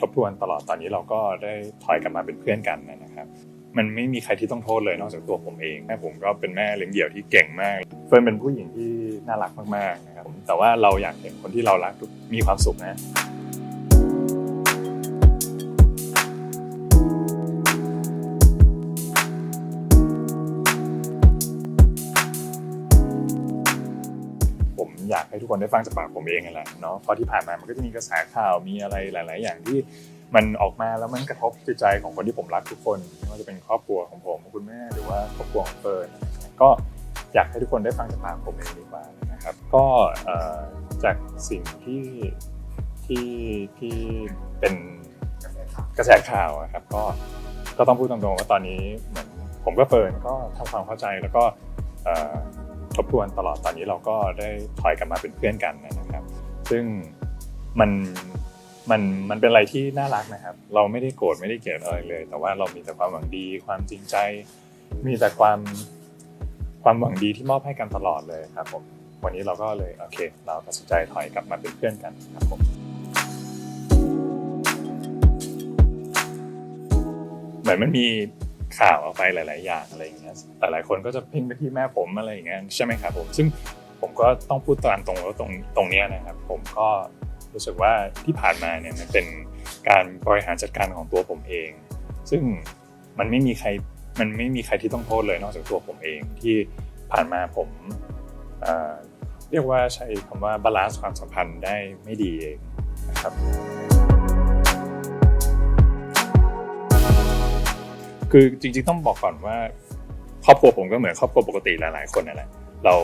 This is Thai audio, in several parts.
ทบทวนตลอดตอนนี้เราก็ได้ถอยกลับมาเป็นเพื่อนกันนะครับ มันไม่มีใครที่ต้องโทษเลยนอกจากตัวผมเองแม่ผมก็เป็นแม่เลี้ยงเดี่ยวที่เก่งมากเฟิร์นเป็นผู้หญิงที่น่ารักมากๆนะครับแต่ว่าเราอยากเห็นคนที่เรารักมีความสุขนะ ให้ทุกคนได้ฟังจากปากผมเองนั่นแหละเนาะเพราะที่ผ่านมามันก็จะมีกระแสข่าวมีอะไรหลาย ๆ อย่างที่มันออกมาแล้วมันกระทบจิตใจของคนที่ผมรักทุกคนไม่ว่าจะเป็นครอบครัวของผมคุณแม่หรือว่าครอบครัวของเฟิร์นก็อยากให้ทุกคนได้ฟังจากปากผมเองดีกว่านะครับ ก็จากสิ่งที่ที่ที่เป็นกระแสข่าวครับก็ก็ต้องพูดตรงๆว่าตอนนี้เหมือนผมก็เฟิร์นก็ทำความเข้าใจแล้วก็ ทบทวนตลอดตอนนี้เราก็ได้ถอยกลับมาเป็นเพื่อนกันนะครับ ซึ่งมันมันมันเป็นอะไรที่น่ารักนะครับ เราไม่ได้โกรธไม่ได้เกลียดอะไรเลย แต่ว่าเรามีแต่ความหวังดี ความจริงใจ มีแต่ความความหวังดีที่มอบให้กันตลอดเลยครับผมวันนี้เราก็เลยโอเค เราตัดสินใจถอยกลับมาเป็นเพื่อนกันครับผมเหมือนมันมี ข่าวออกไปหลาย ๆ อย่างอะไรอย่างเงี้ยแต่หลายคนก็จะพ่งไปที่แม่ผมอะไรอย่างเงี้ยใช่ไหมครับผมซึ่งผมก็ต้องพูดตามตรงว่าตรงตรงเนี้ยนะครับ ผมก็รู้สึกว่าที่ผ่านมาเนี่ยมันเป็นการบริหารจัดการของตัวผมเอง ซึ่งมันไม่มีใครมันไม่มีใครที่ต้องโทษเลยนอกจากตัวผมเองที่ผ่านมาผมเอ่อเรียกว่าใช้คำว่าบาลานซ์ความสัมพันธ์ได้ไม่ดีเองนะครับ คือจริง ๆ ต้องบอกก่อนว่า ครอบครัวผมก็เหมือนครอบครัวปกติหลายๆคนนั่นแหละเรา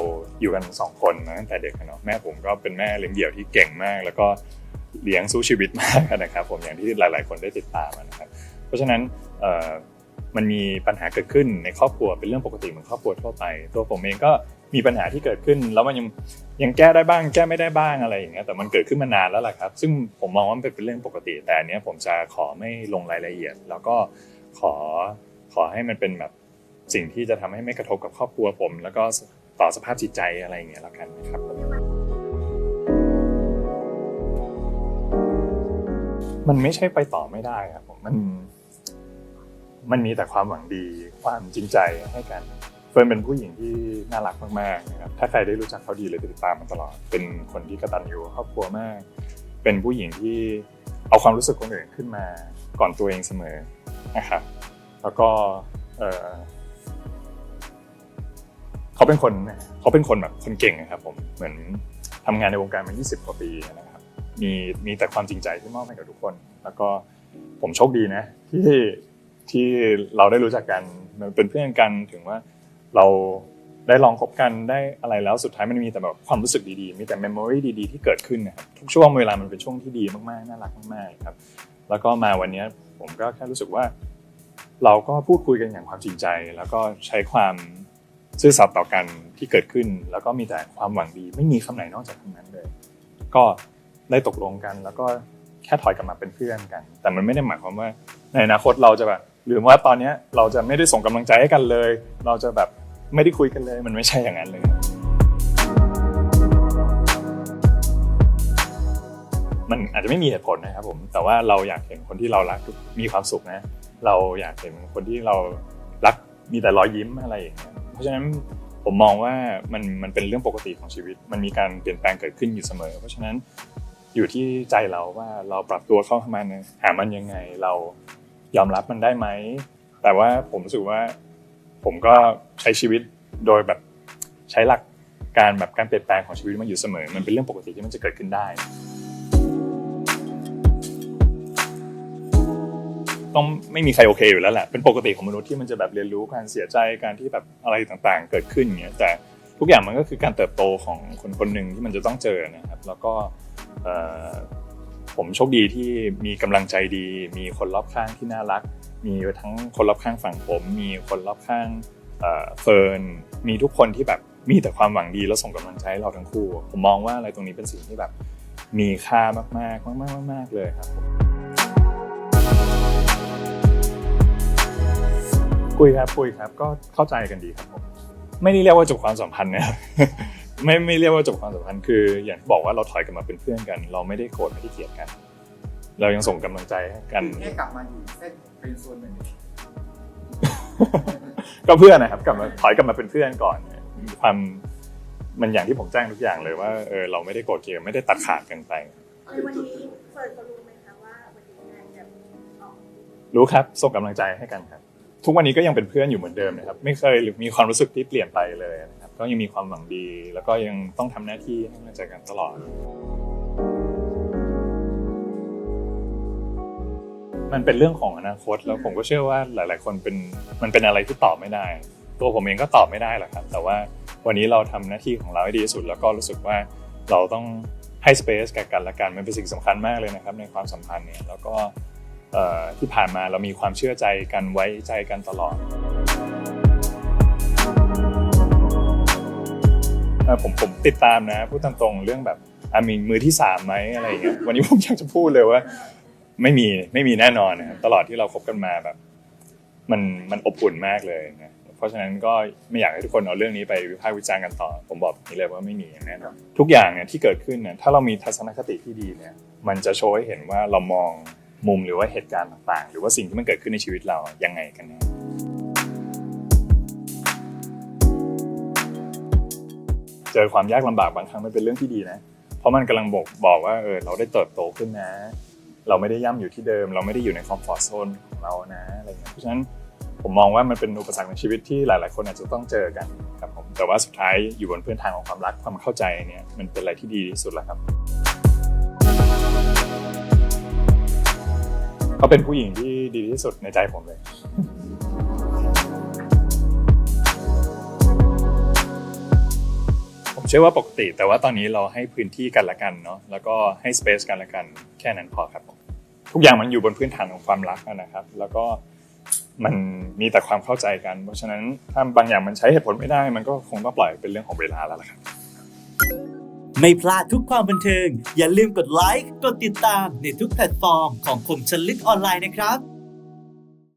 อยู่กันสองคนตั้งแต่เด็กเนาะแม่ผมก็เป็นแม่เลี้ยงเดี่ยวที่เก่งมาก แล้วก็เลี้ยงสู้ชีวิตมากนะครับ ผมอย่างที่หลาย ๆ คนได้ติดตามนะครับ เพราะฉะนั้นมันมีปัญหาเกิดขึ้นในครอบครัวเป็นเรื่องปกติเหมือนครอบครัวทั่วไป ตัวผมเองก็มีปัญหาที่เกิดขึ้น แล้วมันยังยังแก้ได้บ้าง แก้ไม่ได้บ้างอะไรอย่างเงี้ยแต่มันเกิดขึ้นมานานแล้วล่ะครับ ซึ่งผมมองว่ามันเป็นเรื่องปกติ แต่อันเนี้ยผมจะขอไม่ลงรายละเอียด แล้วก็ ขอขอให้มันเป็นแบบสิ่งที่จะทำให้ไม่กระทบกับครอบครัวผม แล้วก็ต่อสภาพจิตใจอะไรอย่างเงี้ยแล้วกันนะครับมันไม่ใช่ไปต่อไม่ได้ครับผมมันมันมีแต่ความหวังดีความจริงใจให้กันเฟิร์นเป็นผู้หญิงที่น่ารักมากๆนะครับถ้าใครได้รู้จักเขาดีเลยติดตามมันตลอด เป็นคนที่กระตัญญูครอบครัวมาก เป็นผู้หญิงที่เอาความรู้สึกคนอื่นขึ้นมาก่อนตัวเองเสมอ นะครับ แล้วก็เขาเป็นคนเขาเป็นคนแบบคนเก่งนะครับผมเหมือนทำงานในวงการมา 20 กว่าปีนะครับ มีมีแต่ความจริงใจที่มอบให้กับทุกคน แล้วก็ผมโชคดีนะที่ที่เราได้รู้จักกันมันเป็นเพื่อนกันถึงว่าเราได้ลองคบกันได้อะไรแล้วสุดท้ายมันมีแต่แบบความรู้สึกดีๆ มีแต่เมมโมรีดีๆ ที่เกิดขึ้นนะครับทุกช่วงเวลามันเป็นช่วงที่ดีมากๆน่ารักมากๆครับ แล้วก็มาวันนี้ผมก็แค่รู้สึกว่า เราก็พูดคุยกันอย่างความจริงใจ แล้วก็ใช้ความซื่อสัตย์ต่อกันที่เกิดขึ้น แล้วก็มีแต่ความหวังดี ไม่มีคำไหนนอกจากคำนั้นเลย ก็ได้ตกลงกัน แล้วก็แค่ถอยกลับมาเป็นเพื่อนกัน แต่มันไม่ได้หมายความว่าในอนาคตเราจะแบบหรือว่าตอนนี้เราจะไม่ได้ส่งกำลังใจให้กันเลย เราจะแบบไม่ได้คุยกันเลย มันไม่ใช่อย่างนั้นเลย มันอาจจะไม่มีเหตุผลนะครับผม แต่ว่าเราอยากเห็นคนที่เรารักมีความสุขนะ เราอยากเห็นคนที่เรารักมีแต่รอยยิ้มอะไรอย่างเงี้ย เพราะฉะนั้นผมมองว่ามันมันเป็นเรื่องปกติของชีวิต มันมีการเปลี่ยนแปลงเกิดขึ้นอยู่เสมอ เพราะฉะนั้นอยู่ที่ใจเราว่าเราปรับตัวเข้าหามันหามันยังไง เรายอมรับมันได้ไหม แต่ว่าผมรู้สึกว่าผมก็ใช้ชีวิตโดยแบบใช้หลักการแบบการเปลี่ยนแปลงของชีวิตมันอยู่เสมอ มันเป็นเรื่องปกติที่มันจะเกิดขึ้นได้ ต้องไม่มีใครโอเคอยู่แล้วแหละเป็นปกติของมนุษย์ที่มันจะแบบเรียนรู้การเสียใจการที่แบบอะไรต่างๆ เกิดขึ้นอย่างเงี้ยแต่ทุกอย่างมันก็คือการเติบโตของคนคนหนึ่งที่มันจะต้องเจอนะครับ แล้วก็ผมโชคดีที่มีกำลังใจดี มีคนรอบข้างที่น่ารัก มีทั้งคนรอบข้างฝั่งผม มีคนรอบข้างเฟิร์นมีทุกคนที่แบบมีแต่ความหวังดีแล้วส่งกำลังใจให้เราทั้งคู่ ผมมองว่าอะไรตรงนี้เป็นสิ่งที่แบบมีค่ามากๆมากๆมากๆเลยครับผม คุยครับคุยครับก็เข้าใจกันดีครับผมไม่ได้เรียกว่าจบความสัมพันธ์นะครับไม่ไม่เรียกว่าจบความสัมพันธ์คืออย่างที่บอกว่าเราถอยกลันมาเป็นเพื่อนกัน เราไม่ได้โกรธไม่ได้เกลียดกัน เรายังส่งกำลังใจให้กัน แค่กลับมาอยู่เส้นเป็นโซนเหมือนเดิมก็เพื่อนนะครับกลับมาถอยกลับมาเป็นเพื่อนก่อนความมันอย่างที่ผมแจ้งทุกอย่างเลยว่าเออเราไม่ได้โกรธเกลียวไม่ได้ตัดขาดกันไปในวันนี้เฟิร์นเขารู้ไหมคะว่าวันนี้งานจะออกรู้ครับส่งกำลังใจให้กันครับ ทุกวันนี้ก็ยังเป็นเพื่อนอยู่เหมือนเดิมนะครับไม่เคยหรือมีความรู้สึกที่เปลี่ยนไปเลยนะครับก็ยังมีความหวังดี แล้วก็ยังต้องทำหน้าที่ให้กำลังใจกันตลอด มันเป็นเรื่องของอนาคตแล้วผมก็เชื่อว่าหลาย ๆ คนเป็นมันเป็นอะไรที่ตอบไม่ได้ ตัวผมเองก็ตอบไม่ได้หรอกครับ แต่ว่าวันนี้เราทำหน้าที่ของเราให้ดีที่สุด แล้วก็รู้สึกว่าเราต้องให้สเปซกับกันและกันมันเป็นสิ่งสำคัญมากเลยนะครับในความสัมพันธ์เนี่ยแล้วก็ ที่ผ่านมาเรามีความเชื่อใจกันไว้ใจกันตลอดผมผมติดตามนะพูดตามตรงเรื่องแบบมีมือที่สามไหมอะไรอย่างเงี้ยวันนี้ผมอยากจะพูดเลยว่า ไม่มีไม่มีแน่นอนนะตลอดที่เราคบกันมาแบบ มันมันอบอุ่นมากเลยนะเพราะฉะนั้นก็ไม่อยากให้ทุกคนเอาเรื่องนี้ไปวิพากษ์วิจารณ์กันต่อ ผมบอกนี้เลยว่าไม่มีแน่นอนทุกอย่างเนี่ยที่เกิดขึ้นเนี่ยถ้าเรามีทัศนคติที่ดีเนี่ย มันจะโชว์ให้เห็นว่าเรามอง มุมหรือว่าเหตุการณ์ต่างๆ หรือว่าสิ่งที่มันเกิดขึ้นในชีวิตเรายังไงกันแน่เจอความยากลำบากบางครั้งมันเป็นเรื่องที่ดีนะ เพราะมันกำลังบอกบอกว่าเออเราได้เติบโตขึ้นนะ เราไม่ได้ย่ำอยู่ที่เดิม เราไม่ได้อยู่ในคอมฟอร์ทโซนของเรานะอะไรเงี้ยเพราะฉะนั้นผมมองว่ามันเป็นอุปสรรคในชีวิตที่หลาย ๆ คนอาจจะต้องเจอกันครับผมแต่ว่าสุดท้ายอยู่บนพื้นฐานของความรักความเข้าใจเนี่ยมันเป็นอะไรที่ดีที่สุดแล้วครับ เขาเป็นผู้หญิงที่ดีที่สุดในใจผมเลย ผมเชื่อว่าปกติ แต่ว่าตอนนี้เราให้พื้นที่กันละกันเนาะแล้วก็ให้สเปซกันละกันแค่นั้นพอครับผมทุกอย่างมันอยู่บนพื้นฐานของความรักนะครับ แล้วก็มันมีแต่ความเข้าใจกัน เพราะฉะนั้นถ้าบางอย่างมันใช้เหตุผลไม่ได้ มันก็คงต้องปล่อยเป็นเรื่องของเวลาแล้วล่ะครับ ไม่พลาดทุกความบันเทิง อย่าลืมกดไลค์ กดติดตามในทุกแพลตฟอร์มของคมชนลึกออนไลน์นะครับ